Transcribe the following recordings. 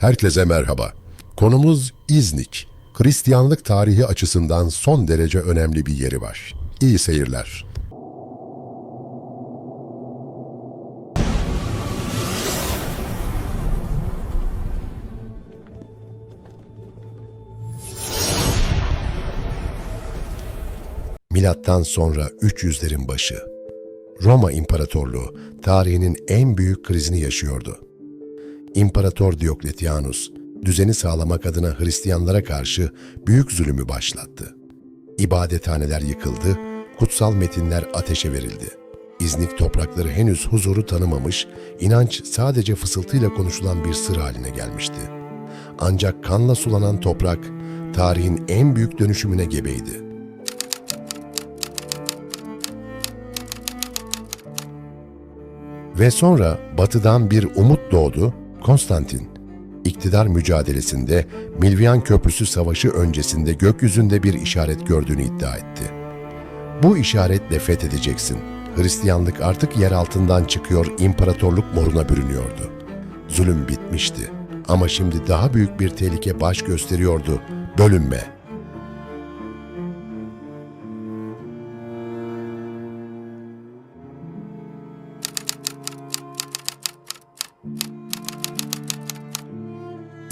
Herkese merhaba. Konumuz İznik. Hristiyanlık tarihi açısından son derece önemli bir yeri var. İyi seyirler. Milattan sonra 300'lerin başı. Roma İmparatorluğu tarihinin en büyük krizini yaşıyordu. İmparator Diokletianus, düzeni sağlamak adına Hristiyanlara karşı büyük zulümü başlattı. İbadethaneler yıkıldı, kutsal metinler ateşe verildi. İznik toprakları henüz huzuru tanımamış, inanç sadece fısıltıyla konuşulan bir sır haline gelmişti. Ancak kanla sulanan toprak, tarihin en büyük dönüşümüne gebeydi. Ve sonra batıdan bir umut doğdu, Konstantin. İktidar mücadelesinde Milvian Köprüsü Savaşı öncesinde gökyüzünde bir işaret gördüğünü iddia etti. Bu işaretle fethedeceksin. Hristiyanlık artık yer altından çıkıyor, imparatorluk moruna bürünüyordu. Zulüm bitmişti. Ama şimdi daha büyük bir tehlike baş gösteriyordu. Bölünme.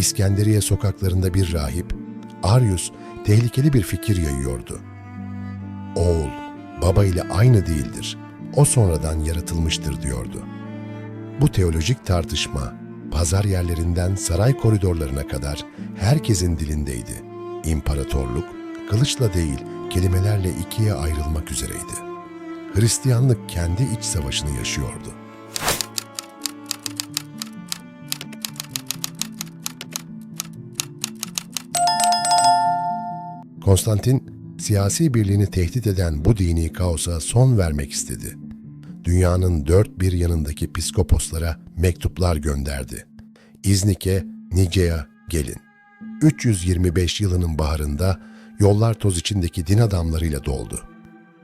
İskenderiye sokaklarında bir rahip, Arius tehlikeli bir fikir yayıyordu. Oğul, baba ile aynı değildir. O sonradan yaratılmıştır diyordu. Bu teolojik tartışma, pazar yerlerinden saray koridorlarına kadar herkesin dilindeydi. İmparatorluk, kılıçla değil, kelimelerle ikiye ayrılmak üzereydi. Hristiyanlık kendi iç savaşını yaşıyordu. Konstantin, siyasi birliğini tehdit eden bu dini kaosa son vermek istedi. Dünyanın dört bir yanındaki piskoposlara mektuplar gönderdi. İznik'e, Nice'ye gelin. 325 yılının baharında yollar toz içindeki din adamlarıyla doldu.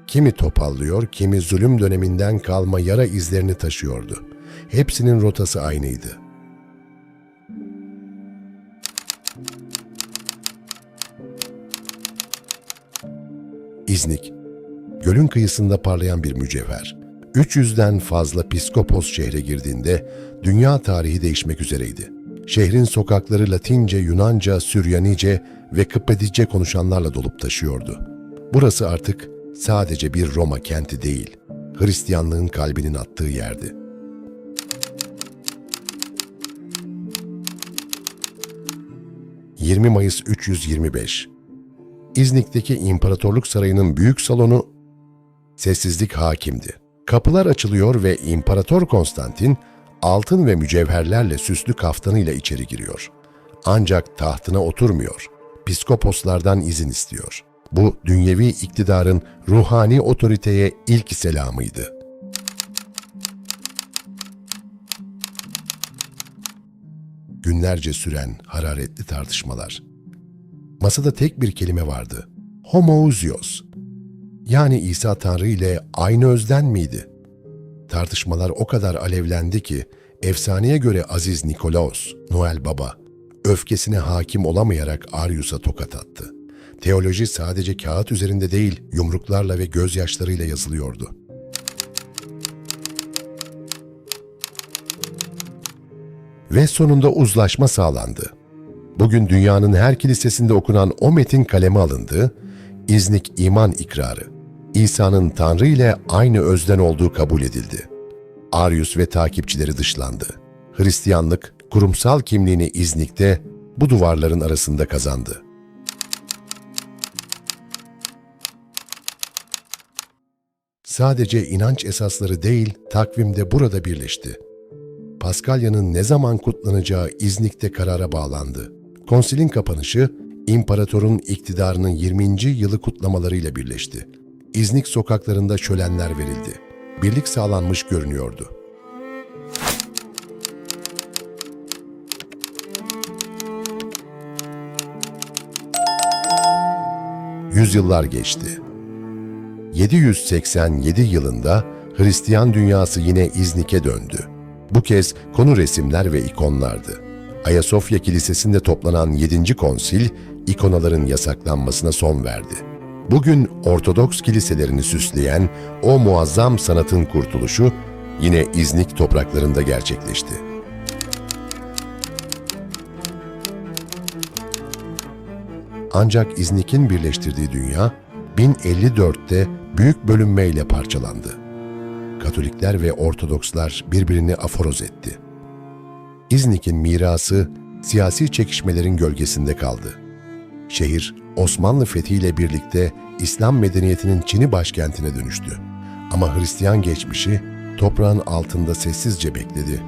Kimi topallıyor, kimi zulüm döneminden kalma yara izlerini taşıyordu. Hepsinin rotası aynıydı. İznik, gölün kıyısında parlayan bir mücevher. 300'den fazla piskopos şehre girdiğinde dünya tarihi değişmek üzereydi. Şehrin sokakları Latince, Yunanca, Süryanice ve Kıppedice konuşanlarla dolup taşıyordu. Burası artık sadece bir Roma kenti değil, Hristiyanlığın kalbinin attığı yerdi. ...20 Mayıs 325 İznik'teki İmparatorluk Sarayı'nın büyük salonu sessizlik hakimdi. Kapılar açılıyor ve İmparator Konstantin altın ve mücevherlerle süslü kaftanıyla içeri giriyor. Ancak tahtına oturmuyor. Piskoposlardan izin istiyor. Bu dünyevi iktidarın ruhani otoriteye ilk selamıydı. Günlerce süren hararetli tartışmalar. Masada tek bir kelime vardı. Homoousios. Yani İsa Tanrı ile aynı özden miydi? Tartışmalar o kadar alevlendi ki efsaneye göre Aziz Nikolaos, Noel Baba, öfkesine hakim olamayarak Arius'a tokat attı. Teoloji sadece kağıt üzerinde değil, yumruklarla ve gözyaşlarıyla yazılıyordu. Ve sonunda uzlaşma sağlandı. Bugün dünyanın her kilisesinde okunan o metin kaleme alındı, İznik iman ikrarı, İsa'nın Tanrı ile aynı özden olduğu kabul edildi. Arius ve takipçileri dışlandı. Hristiyanlık kurumsal kimliğini İznik'te bu duvarların arasında kazandı. Sadece inanç esasları değil, takvimde burada birleşti. Paskalya'nın ne zaman kutlanacağı İznik'te karara bağlandı. Konsilin kapanışı, imparatorun iktidarının 20. yılı kutlamalarıyla birleşti. İznik sokaklarında şölenler verildi. Birlik sağlanmış görünüyordu. Yüzyıllar geçti. 787 yılında Hristiyan dünyası yine İznik'e döndü. Bu kez konu resimler ve ikonlardı. Ayasofya Kilisesi'nde toplanan 7. konsil, ikonaların yasaklanmasına son verdi. Bugün Ortodoks kiliselerini süsleyen o muazzam sanatın kurtuluşu yine İznik topraklarında gerçekleşti. Ancak İznik'in birleştirdiği dünya 1054'te büyük bölünmeyle parçalandı. Katolikler ve Ortodokslar birbirini aforoz etti. İznik'in mirası siyasi çekişmelerin gölgesinde kaldı. Şehir Osmanlı fethiyle birlikte İslam medeniyetinin Çin'i başkentine dönüştü. Ama Hristiyan geçmişi toprağın altında sessizce bekledi.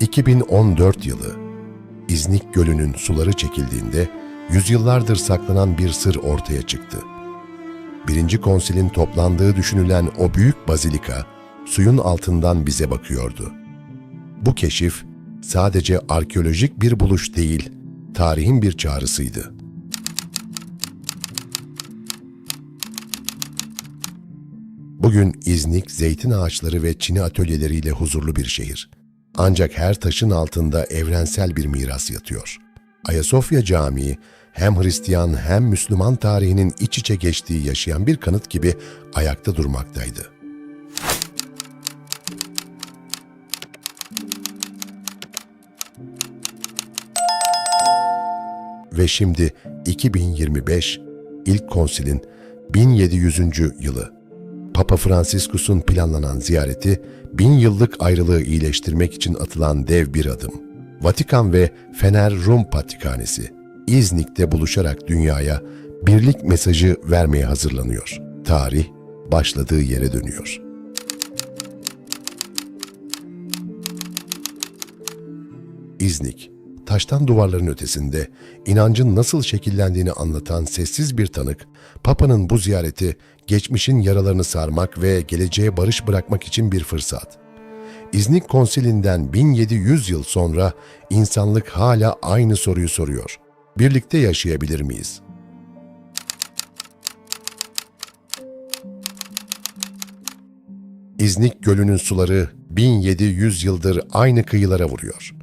2014 yılı İznik Gölü'nün suları çekildiğinde yüzyıllardır saklanan bir sır ortaya çıktı. Birinci konsilin toplandığı düşünülen o büyük bazilika suyun altından bize bakıyordu. Bu keşif sadece arkeolojik bir buluş değil, tarihin bir çağrısıydı. Bugün İznik, zeytin ağaçları ve çini atölyeleriyle huzurlu bir şehir. Ancak her taşın altında evrensel bir miras yatıyor. Ayasofya Camii hem Hristiyan hem Müslüman tarihinin iç içe geçtiği yaşayan bir kanıt gibi ayakta durmaktaydı. Ve şimdi 2025 ilk konsilin 1700. yılı. Papa Franciscus'un planlanan ziyareti, bin yıllık ayrılığı iyileştirmek için atılan dev bir adım. Vatikan ve Fener Rum Patrikhanesi, İznik'te buluşarak dünyaya birlik mesajı vermeye hazırlanıyor. Tarih başladığı yere dönüyor. İznik, taştan duvarların ötesinde inancın nasıl şekillendiğini anlatan sessiz bir tanık, Papa'nın bu ziyareti geçmişin yaralarını sarmak ve geleceğe barış bırakmak için bir fırsat. İznik Konsilinden 1700 yıl sonra insanlık hala aynı soruyu soruyor. Birlikte yaşayabilir miyiz? İznik Gölü'nün suları 1700 yıldır aynı kıyılara vuruyor.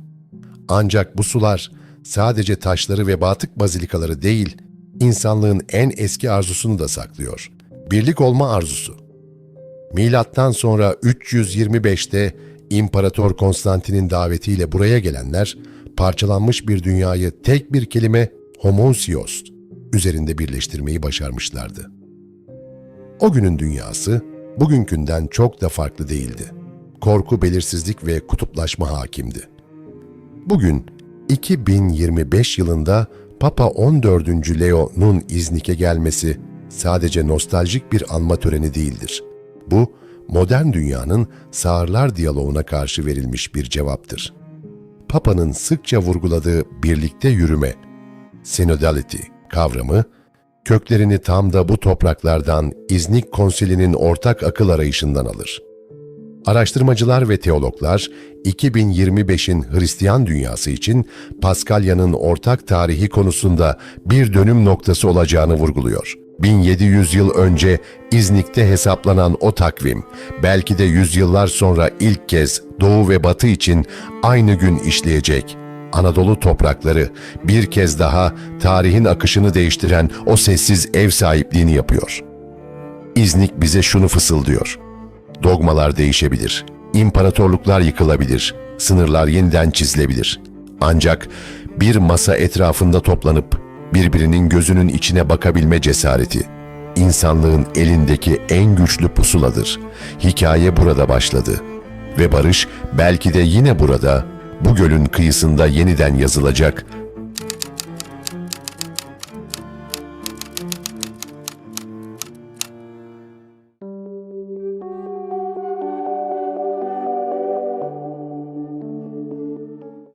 Ancak bu sular sadece taşları ve batık bazilikaları değil, insanlığın en eski arzusunu da saklıyor. Birlik olma arzusu. Milattan sonra 325'te İmparator Konstantin'in davetiyle buraya gelenler, parçalanmış bir dünyayı tek bir kelime homousios üzerinde birleştirmeyi başarmışlardı. O günün dünyası bugünkünden çok da farklı değildi. Korku, belirsizlik ve kutuplaşma hakimdi. Bugün 2025 yılında Papa 14. Leo'nun İznik'e gelmesi sadece nostaljik bir anma töreni değildir. Bu, modern dünyanın sağırlar diyaloğuna karşı verilmiş bir cevaptır. Papa'nın sıkça vurguladığı birlikte yürüme, synodality kavramı, köklerini tam da bu topraklardan İznik Konsili'nin ortak akıl arayışından alır. Araştırmacılar ve teologlar 2025'in Hristiyan dünyası için Paskalya'nın ortak tarihi konusunda bir dönüm noktası olacağını vurguluyor. 1700 yıl önce İznik'te hesaplanan o takvim, belki de yüzyıllar sonra ilk kez Doğu ve Batı için aynı gün işleyecek. Anadolu toprakları bir kez daha tarihin akışını değiştiren o sessiz ev sahipliğini yapıyor. İznik bize şunu fısıldıyor. Dogmalar değişebilir, imparatorluklar yıkılabilir, sınırlar yeniden çizilebilir. Ancak bir masa etrafında toplanıp birbirinin gözünün içine bakabilme cesareti, insanlığın elindeki en güçlü pusuladır. Hikaye burada başladı ve barış belki de yine burada, bu gölün kıyısında yeniden yazılacak